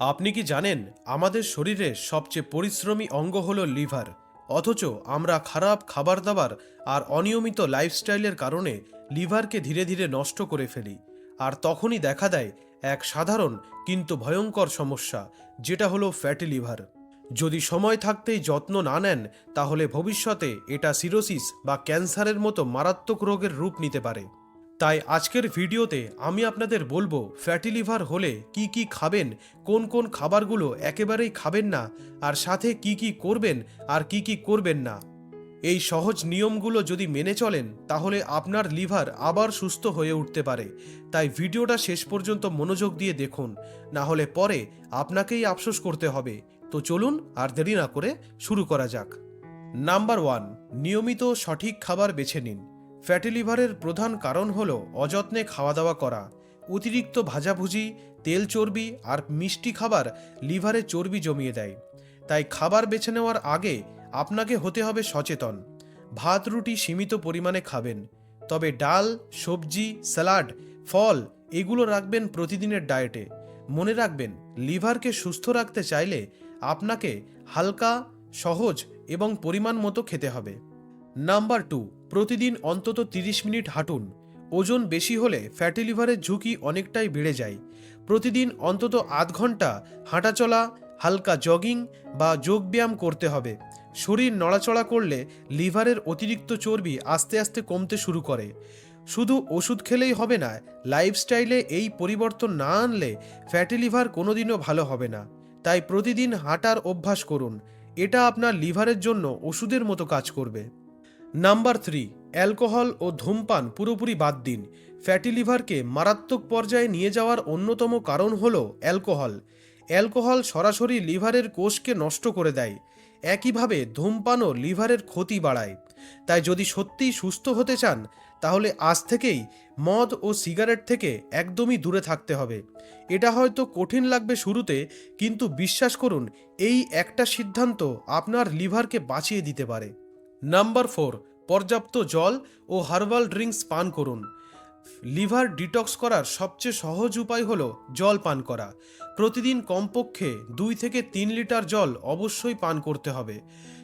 আপনি কি জানেন, আমাদের শরীরের সবচেয়ে পরিশ্রমী অঙ্গ হলো লিভার। অথচ আমরা খারাপ খাবার দাবার আর অনিয়মিত লাইফস্টাইলের কারণে লিভারকে ধীরে ধীরে নষ্ট করে ফেলি। আর তখনই দেখা দেয় এক সাধারণ কিন্তু ভয়ঙ্কর সমস্যা, যেটা হলো ফ্যাটি লিভার যদি সময় থাকতেই যত্ন না নেন, তাহলে ভবিষ্যতে এটা সিরোসিস বা ক্যান্সারের মতো মারাত্মক রোগের রূপ নিতে পারে। তাই আজকের ভিডিওতে আমি আপনাদের বলব ফ্যাটি লিভার হলে কি কি খাবেন, কোন কোন খাবারগুলো একেবারেই খাবেন না, আর সাথে কি কি করবেন আর কি কি করবেন না। এই সহজ নিয়মগুলো যদি মেনে চলেন, তাহলে আপনার লিভার আবার সুস্থ হয়ে উঠতে পারে। তাই ভিডিওটা শেষ পর্যন্ত মনোযোগ দিয়ে দেখুন, না হলে পরে আপনাকেই আফসোস করতে হবে। তো চলুন আর দেরি না করে শুরু করা যাক। নাম্বার ওয়ান, নিয়মিত সঠিক খাবার বেছে নিন। ফ্যাটি লিভারের প্রধান কারণ হল অযত্নে খাওয়া দাওয়া করা, অতিরিক্ত ভাজাভুজি, তেল চর্বি আর মিষ্টি খাবার লিভারে চর্বি জমিয়ে দেয়। তাই খাবার বেছে নেওয়ার আগে আপনাকে হতে হবে সচেতন। ভাত, রুটি সীমিত পরিমাণে খাবেন। তবে ডাল, সবজি, স্যালাড, ফল এগুলো রাখবেন প্রতিদিনের ডায়েটে। মনে রাখবেন, লিভারকে সুস্থ রাখতে চাইলে আপনাকে হালকা, সহজ এবং পরিমাণ মতো খেতে হবে। নাম্বার টু, প্রতিদিন অন্তত তিরিশ মিনিট হাঁটুন। ওজন বেশি হলে ফ্যাটি লিভারের ঝুঁকি অনেকটাই বেড়ে যায়। প্রতিদিন অন্তত আধ ঘণ্টা হাঁটাচলা হালকা জগিং বা যোগব্যায়াম করতে হবে। শরীর নড়াচড়া করলে লিভারের অতিরিক্ত চর্বি আস্তে আস্তে কমতে শুরু করে। শুধু ওষুধ খেলেই হবে না, লাইফস্টাইলে এই পরিবর্তন না আনলে ফ্যাটি লিভার কোনোদিনও ভালো হবে না। তাই প্রতিদিন হাঁটার অভ্যাস করুন। এটা আপনার লিভারের জন্য ওষুধের মতো কাজ করবে। নাম্বার থ্রি, অ্যালকোহল ও ধূমপান পুরোপুরি বাদ দিন। ফ্যাটি লিভারকে মারাত্মক পর্যায়ে নিয়ে যাওয়ার অন্যতম কারণ হল অ্যালকোহল। অ্যালকোহল সরাসরি লিভারের কোষকে নষ্ট করে দেয়। একইভাবে ধূমপানও লিভারের ক্ষতি বাড়ায়। তাই যদি সত্যিই সুস্থ হতে চান, তাহলে আজ থেকেই মদ ও সিগারেট থেকে একদমই দূরে থাকতে হবে। এটা হয়তো কঠিন লাগবে শুরুতে, কিন্তু বিশ্বাস করুন, এই একটা সিদ্ধান্ত আপনার লিভারকে বাঁচিয়ে দিতে পারে। নাম্বার ফোর, পর্যাপ্ত জল ও হার্বাল ড্রিঙ্কস পান করুন। লিভার ডিটক্স করার সবচেয়ে সহজ উপায় হল জল পান করা। প্রতিদিন কমপক্ষে দুই থেকে তিন লিটার জল অবশ্যই পান করতে হবে।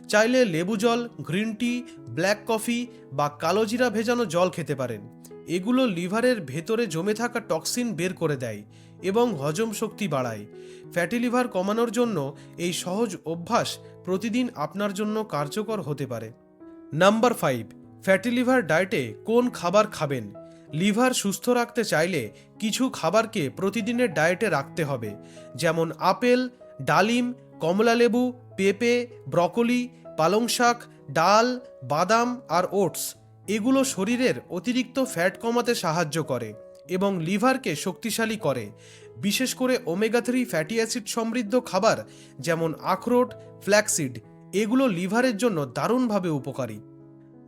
চাইলে লেবু জল, গ্রিন টি, ব্ল্যাক কফি বা কালোজিরা ভেজানো জল খেতে পারেন। এগুলো লিভারের ভেতরে জমে থাকা টক্সিন বের করে দেয় এবং হজম শক্তি বাড়ায়। ফ্যাটি লিভার কমানোর জন্য এই সহজ অভ্যাস প্রতিদিন আপনার জন্য কার্যকর হতে পারে। নাম্বার ফাইভ ফ্যাটি লিভার ডায়েটে কোন খাবার খাবেন? লিভার সুস্থ রাখতে চাইলে কিছু খাবারকে প্রতিদিনের ডায়েটে রাখতে হবে। যেমন আপেল, ডালিম কমলালেবু পেঁপে, ব্রকলি, পালং শাক, ডাল, বাদাম আর ওটস। এগুলো শরীরের অতিরিক্ত ফ্যাট কমাতে সাহায্য করে এবং লিভারকে শক্তিশালী করে। বিশেষ করে ওমেগা থ্রি ফ্যাটি অ্যাসিড সমৃদ্ধ খাবার যেমন আখরোট ফ্ল্যাক্সিড এগুলো লিভারের জন্য দারুণভাবে উপকারী।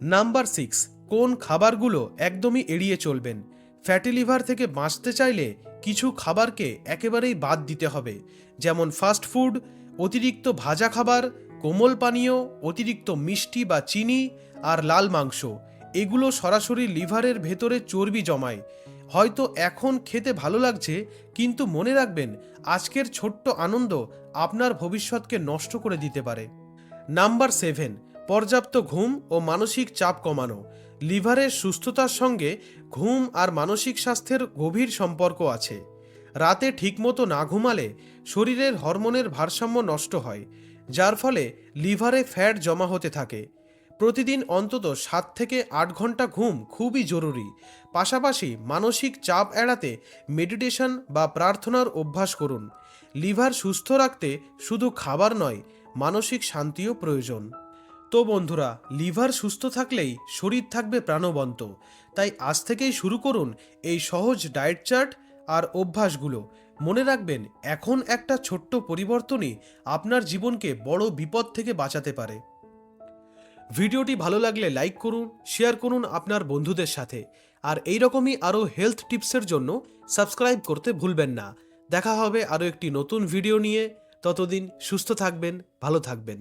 নাম্বার সিক্স, কোন খাবারগুলো একদমই এড়িয়ে চলবেন? ফ্যাটি লিভার থেকে বাঁচতে চাইলে কিছু খাবারকে একেবারেই বাদ দিতে হবে, যেমন ফাস্ট ফুড, অতিরিক্ত ভাজা খাবার, কোমল পানীয়, অতিরিক্ত মিষ্টি বা চিনি আর লাল মাংস। এগুলো সরাসরি লিভারের ভেতরে চর্বি জমায়। হয়তো এখন খেতে ভালো লাগছে, কিন্তু মনে রাখবেন, আজকের ছোট্ট আনন্দ আপনার ভবিষ্যৎকে নষ্ট করে দিতে পারে। নাম্বার সেভেন, পর্যাপ্ত ঘুম ও মানসিক চাপ কমানো। লিভারের সুস্থতার সঙ্গে ঘুম আর মানসিক স্বাস্থ্যের গভীর সম্পর্ক আছে। রাতে ঠিকমতো না ঘুমালে শরীরের হরমোনের ভারসাম্য নষ্ট হয়, যার ফলে লিভারে ফ্যাট জমা হতে থাকে। প্রতিদিন অন্তত সাত থেকে আট ঘণ্টা ঘুম খুবই জরুরি। পাশাপাশি মানসিক চাপ এড়াতে মেডিটেশন বা প্রার্থনার অভ্যাস করুন। লিভার সুস্থ রাখতে শুধু খাবার নয় মানসিক শান্তিও প্রয়োজন। তো বন্ধুরা, লিভার সুস্থ থাকলেই শরীর থাকবে প্রাণবন্ত। তাই আজ থেকেই শুরু করুন এই সহজ ডায়েট চার্ট আর অভ্যাসগুলো। মনে রাখবেন, এখন একটা ছোট্ট পরিবর্তনই আপনার জীবনকে বড় বিপদ থেকে বাঁচাতে পারে। ভিডিওটি ভালো লাগলে লাইক করুন, শেয়ার করুন আপনার বন্ধুদের সাথে। আর এই রকমই আরও হেলথ টিপসের জন্য সাবস্ক্রাইব করতে ভুলবেন না। দেখা হবে আরও একটি নতুন ভিডিও নিয়ে। ততদিন সুস্থ থাকবেন ভালো থাকবেন।